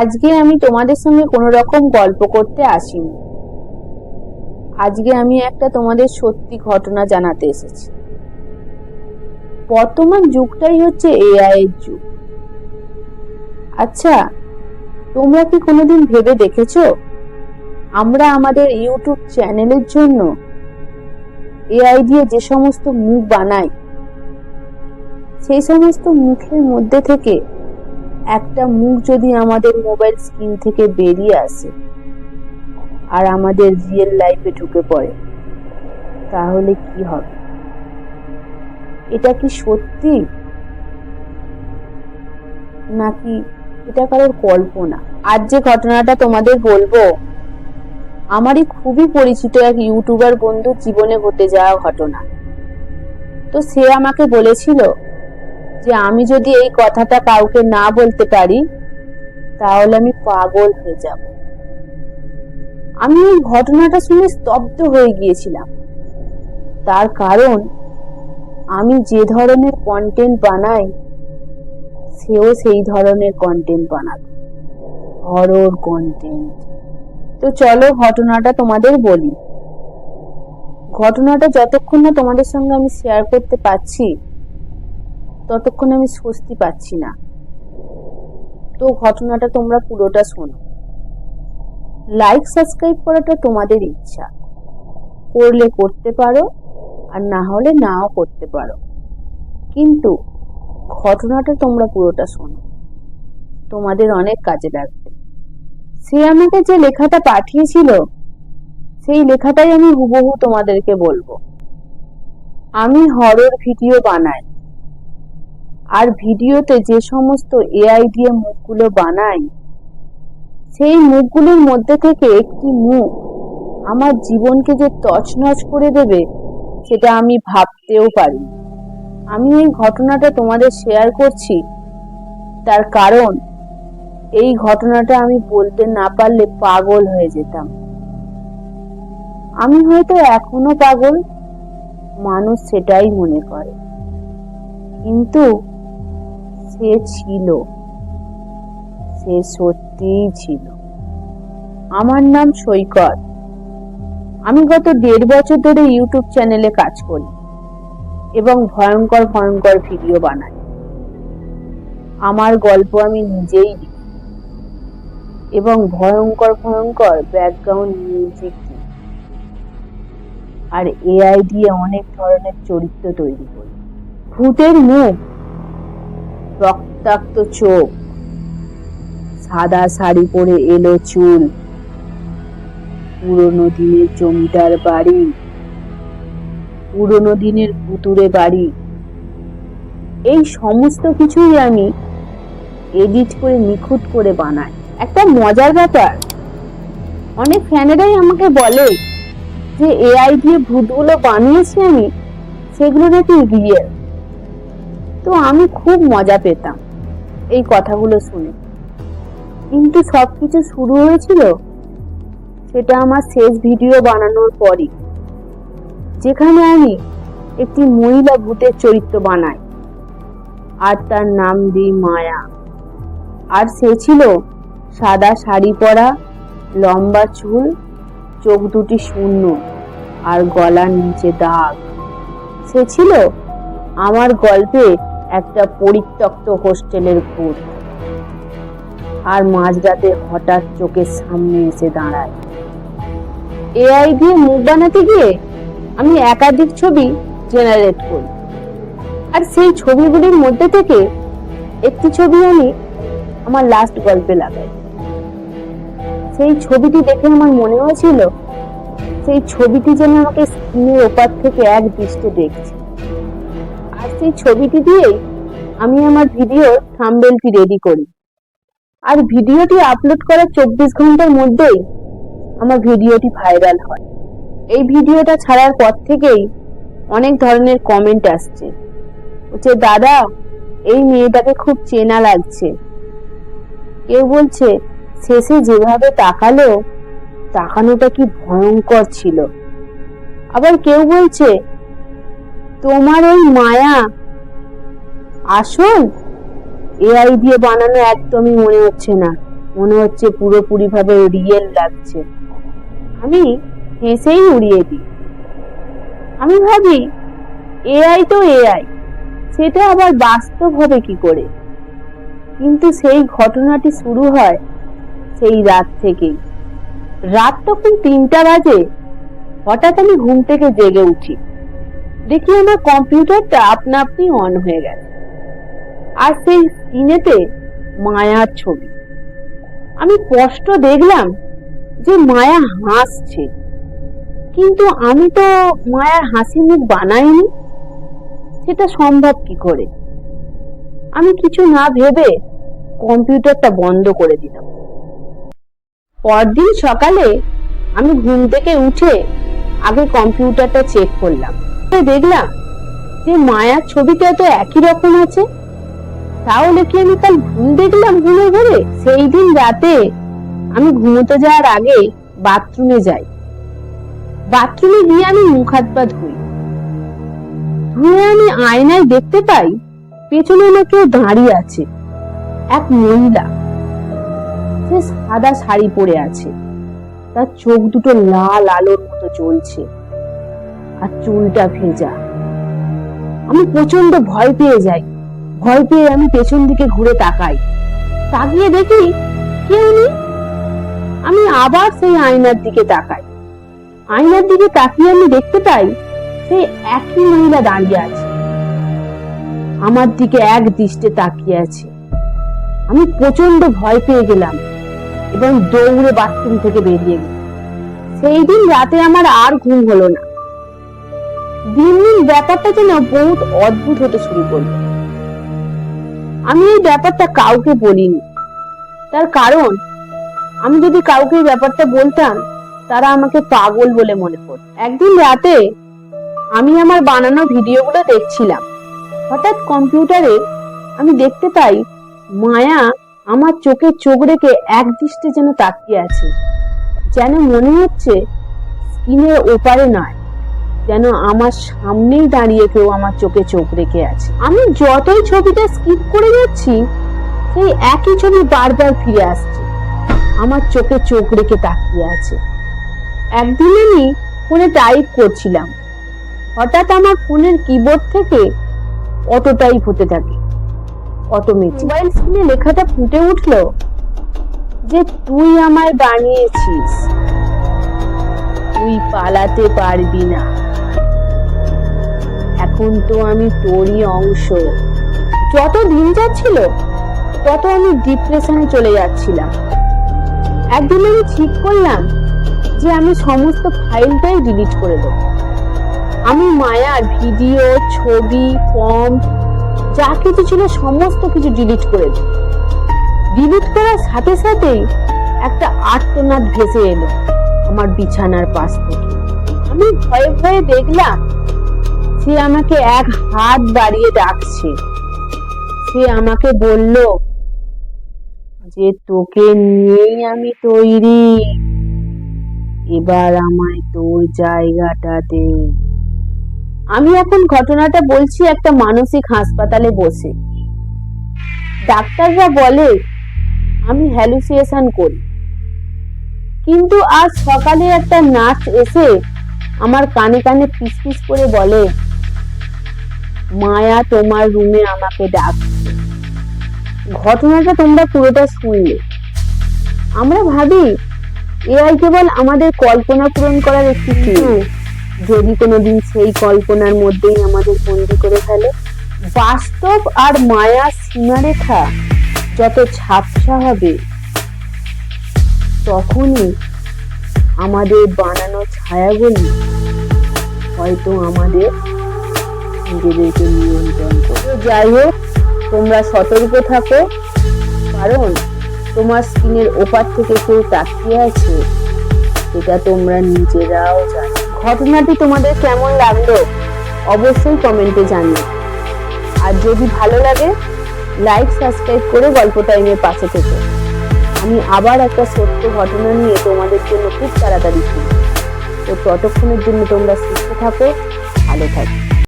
আজকে আমি তোমাদের সঙ্গে কোনো রকম গল্প করতে আসিনি। আজকে আমি একটা তোমাদের সত্যি ঘটনা জানাতে এসেছি। বর্তমান যুগটাই হচ্ছে এআই এর যুগ। আচ্ছা তোমরা কি কোনোদিন ভেবে দেখেছ? আমরা আমাদের ইউটিউব চ্যানেলের জন্য এআই দিয়ে যে সমস্ত মুখ বানাই, সেই সমস্ত মুখের মধ্যে থেকে একটা মুখ যদি আমাদের মোবাইল স্ক্রিন থেকে বেরিয়ে আসে আর আমাদের রিয়েল লাইফে ঢুকে পড়ে, তাহলে কি হবে? এটা কি সত্যি? নাকি এটা কারোর কল্পনা? আর যে ঘটনাটা তোমাদের বলব, আমারই খুবই পরিচিত এক ইউটিউবার বন্ধুর জীবনে ঘটে যাওয়া ঘটনা। তো সে আমাকে বলেছিল যে আমি যদি এই কথাটা কাউকে না বলতে পারি, তাহলে আমি পাগল হয়ে যাব। আমি এই ঘটনাটা শুনে স্তব্ধ হয়ে গিয়েছিলাম। তার কারণ, আমি যে ধরনের কন্টেন্ট বানাই, সেও সেই ধরনের কন্টেন্ট বানাবে। হরর কন্টেন্ট তো চলো ঘটনাটা তোমাদের বলি। ঘটনাটা যতক্ষণ না তোমাদের সঙ্গে আমি শেয়ার করতে পারছি ততক্ষণ আমি স্বস্তি পাচ্ছি না। তো ঘটনাটা তোমরা পুরোটা শোনো। লাইক সাবস্ক্রাইব করাটা তোমাদের ইচ্ছা। করলে করতে পারো, আর না হলে নাও করতে পারো। কিন্তু ঘটনাটা তোমরা পুরোটা শোনো। তোমাদের অনেক কাজে লাগবে। সে আমাকে যে লেখাটা পাঠিয়েছিল, সেই লেখাটাই আমি হুবহু তোমাদেরকে বলব। আমি হরর ভিডিও বানাই। আর ভিডিওতে যে সমস্ত এআই দিয়ে মুখগুলো বানাই, সেই মুখগুলোর মধ্যে থেকে একটি মুখ আমার জীবনকে যে তছনছ করে দেবে, সেটা আমি ভাবতেও পারি। আমি এই ঘটনাটা তোমাদের শেয়ার করছি। তার কারণ, এই ঘটনাটা আমি বলতে না পারলে পাগল হয়ে যেতাম। আমি হয়তো এখনও পাগল, মানুষ সেটাই মনে করে। কিন্তু সে ছিল। সে সত্যিই ছিল। আমার নাম সৈকত। আমি গত দেড় বছর ধরে ইউটিউব চ্যানেলে কাজ করি এবং ভয়ঙ্কর ভয়ঙ্কর ভিডিও বানাই। আমার গল্প আমি নিজেই এবং ভয়ঙ্কর ভয়ঙ্কর ব্যাকগ্রাউন্ড মিউজিক আর এআই দিয়ে অনেক ধরনের চরিত্র তৈরি করি। ভূতের মুখ রক্তাক্ত চোখ। সাদা শাড়ি পরে এলো চুল। পুরনো দিনের জমিদার বাড়ি। পুরনো দিনের পুতুরে বাড়ি। এই সমস্ত কিছুই আমি এডিট করে নিখুঁত করে বানাই। একটা মজার ব্যাপার। অনেক ফ্যানেরাই আমাকে বলে যে এআই দিয়ে ভূতগুলো বানিয়েছি আমি, সেগুলো নাকি রিয়েল তো আমি খুব মজা পেতাম এই কথাগুলো শুনে। কিন্তু সব কিছু শুরু হয়েছিল সেটা আমার শেষ ভিডিও বানানোর পরই, যেখানে আমি একটি মহিলা ভূতের চরিত্র বানাই, আর তার নাম দিই মায়া। আর সে ছিল সাদা শাড়ি পরা, লম্বা চুল, চোখ দুটি শূন্য, আর গলার নিচে দাগ। সে ছিল আমার গল্পে একটা পরিত্যক্ত হোস্টেলের ভূত আর মাঝরাতে হঠাৎ চোখের সামনে এসে দাঁড়ায়। এআই দিয়ে মুখ বানাতে গিয়ে আমি একাধিক ছবি জেনারেট করি। আর সেই ছবিগুলির মধ্যে থেকে একটি ছবি আমি আমার লাস্ট গল্পে লাগাই। সেই ছবিটি দেখে আমার মনে হয়েছিল, সেই ছবিটি যেন আমাকে স্ক্রিনের ওপার থেকে এক দৃষ্টে দেখছে। আর সেই ছবিটি দিয়েই আমি আমার ভিডিওর থাম্বেলটি রেডি করি। আর ভিডিওটি আপলোড করার চব্বিশ ঘণ্টার মধ্যেই আমার ভিডিওটি ভাইরাল হয়। এই ভিডিওটা ছাড়ার পর থেকেই অনেক ধরনের কমেন্ট আসছে। বলছে দাদা, এই মেয়েটাকে খুব চেনা লাগছে। কেউ বলছে, শেষে যেভাবে তাকালো, তাকানোটা কি ভয়ঙ্কর ছিল। আবার কেউ বলছে তোমার ওই মায়া। আসল? এআই দিয়ে বানানো একদমই মনে হচ্ছে না। মনে হচ্ছে পুরোপুরি ভাবে রিয়েল লাগছে। আমি হেসেই উড়িয়ে দিই। আমি ভাবি এআই তো এআই সেটা আবার বাস্তব হবে কি করে? কিন্তু সেই ঘটনাটি শুরু হয় সেই রাত থেকেই। রাত তখন তিনটা বাজে। হঠাৎ আমি ঘুম থেকে জেগে উঠি। দেখি আমার কম্পিউটারটা আপনা আপনি অন হয়ে গেছে। আর সেই স্ক্রিনেতে মায়ার ছবি। আমি স্পষ্ট দেখলাম যে মায়া হাসছে। কিন্তু আমি তো মায়ার হাসি মুখ বানাইনি। সেটা সম্ভব কি করে? আমি কিছু না ভেবে কম্পিউটারটা বন্ধ করে দিলাম। পরদিন সকালে আমি ঘুম থেকে উঠে আগে কম্পিউটারটা চেক করলাম। তো দেখলাম যে মায়ার ছবিটা তো একই রকম আছে? তাহলে কি আমি কাল ভুল দেখলাম ঘুমে ঘুরে সেই দিন রাতে আমি ঘুমোতে যাওয়ার আগে বাথরুমে যাই। বাথরুমে গিয়ে আমি মুখ হাত পা ধুই। ধুয়ে আমি আয়নায় দেখতে পাই পেছনে না কেউ দাঁড়িয়ে আছে। এক মহিলা। সে সাদা শাড়ি পরে আছে। তার চোখ দুটো লাল আলোর মতো জ্বলছে। আর চুলটা ভেজা। আমি প্রচণ্ড ভয় পেয়ে যাই। ভয় পেয়ে আমি পেছন দিকে ঘুরে তাকাই। তাকিয়ে দেখি কেউ নেই। আমি আবার সেই আয়নার দিকে তাকাই। আয়নার দিকে তাকিয়ে আমি দেখতে পাই সেই একই মহিলা দাঁড়িয়ে আছে। আমার দিকে এক দৃষ্টে তাকিয়ে আছে। আমি প্রচণ্ড ভয় পেয়ে গেলাম এবং দৌড়ে বাথরুম থেকে বেরিয়ে গেলাম। সেই দিন রাতে আমার আর ঘুম হলো না। দিন দিন ব্যাপারটা যেন বহুত অদ্ভুত হতে শুরু করল। আমি এই ব্যাপারটা কাউকে বলিনি। তার কারণ, আমি যদি কাউকে ব্যাপারটা বলতাম, তারা আমাকে পাগল বলে মনে করত। একদিন রাতে আমি আমার বানানো ভিডিওগুলো দেখছিলাম। হঠাৎ কম্পিউটারে আমি দেখতে পাই, মায়া আমার চোখে চোখ রেখে এক দৃষ্টে যেন তাকিয়ে আছে। যেন মনে হচ্ছে স্ক্রিনের ওপারে নয়। যেন আমার সামনেই দাঁড়িয়ে কেউ আমার চোখে চোখ রেখে আছে। আমি যতই ছবিটা স্কিপ করে যাচ্ছি, সেই একই ছবি বারবার ফিরে আসছে। আমার চোখে চোখ রেখে তাকিয়ে আছে। একদিন আমি ফোনে টাইপ করছিলাম। হঠাৎ আমার ফোনের কিবোর্ড থেকে অটো টাইপ হতে থাকে অটোমেটিক মোবাইল স্ক্রিনে লেখাটা ফুটে উঠল যে, তুই আমায় বানিয়েছিস। তুই পালাতে পারবি না। এখন তো আমি তোরই অংশ। যত দিন যাচ্ছিল, তত আমি ডিপ্রেশনে চলে যাচ্ছিলাম। একদিন আমি ঠিক করলাম যে আমি সমস্ত ফাইলটাই ডিলিট করে দেবো। আমি মায়ার ভিডিও ছবি ফর্ম যা কিছু ছিল সমস্ত কিছু ডিলিট করে দিই ডিলিট করার সাথে সাথেই একটা আর্তনাদ ভেসে এলো আমার বিছানার পাশ থেকে। আমি ভয়ে ভয়ে দেখলাম সে আমাকে এক হাত বাড়িয়ে ডাকছে। সে আমাকে বলল, যে তোকে নিয়েই আমি তৈরি। এবার আমায় তোর জায়গাটা দে। আমি এখন ঘটনাটা বলছি একটা মানসিক হাসপাতালে বসে। ডাক্তাররা বলে, আমি হ্যালুসিয়েশন করি। কিন্তু আজ সকালে একটা নার্স এসে আমার কানে কানে ফিসফিস করে বলে মায়া তোমার রুমে আমাকে ডাকছে ঘটনাটা তোমরা পুরোটা শুনলে। আমরা ভাবি এআই কেবল আমাদের কল্পনা পূরণ করার একটি টুল যদি কোনোদিন সেই কল্পনার মধ্যেই আমাদের বন্দি করে ফেলে বাস্তব আর মায়া সীমারেখা যত ঝাপসা হবে তখনই আমাদের বানানো ছায়াগুলি হয়তো আমাদের নিজেদেরকে নিয়ন্ত্রণ করবে যাই হোক তোমরা সতর্ক থাকো, কারণ তোমার স্ক্রিনের ওপার থেকে কেউ তাকিয়ে আছে এটা তোমরা নিজেরাও জানো। ঘটনাটি তোমাদের কেমন লাগল অবশ্যই কমেন্টে জানিও। আর যদি ভালো লাগে লাইক সাবস্ক্রাইব করে গল্প টাইমের পাশে থেকে। আমি আবার একটা সত্য ঘটনা নিয়ে তোমাদের জন্য খুব তাড়াতাড়ি ফিরব তো ততক্ষণের জন্য তোমরা সুস্থ থাকো, ভালো থাকো।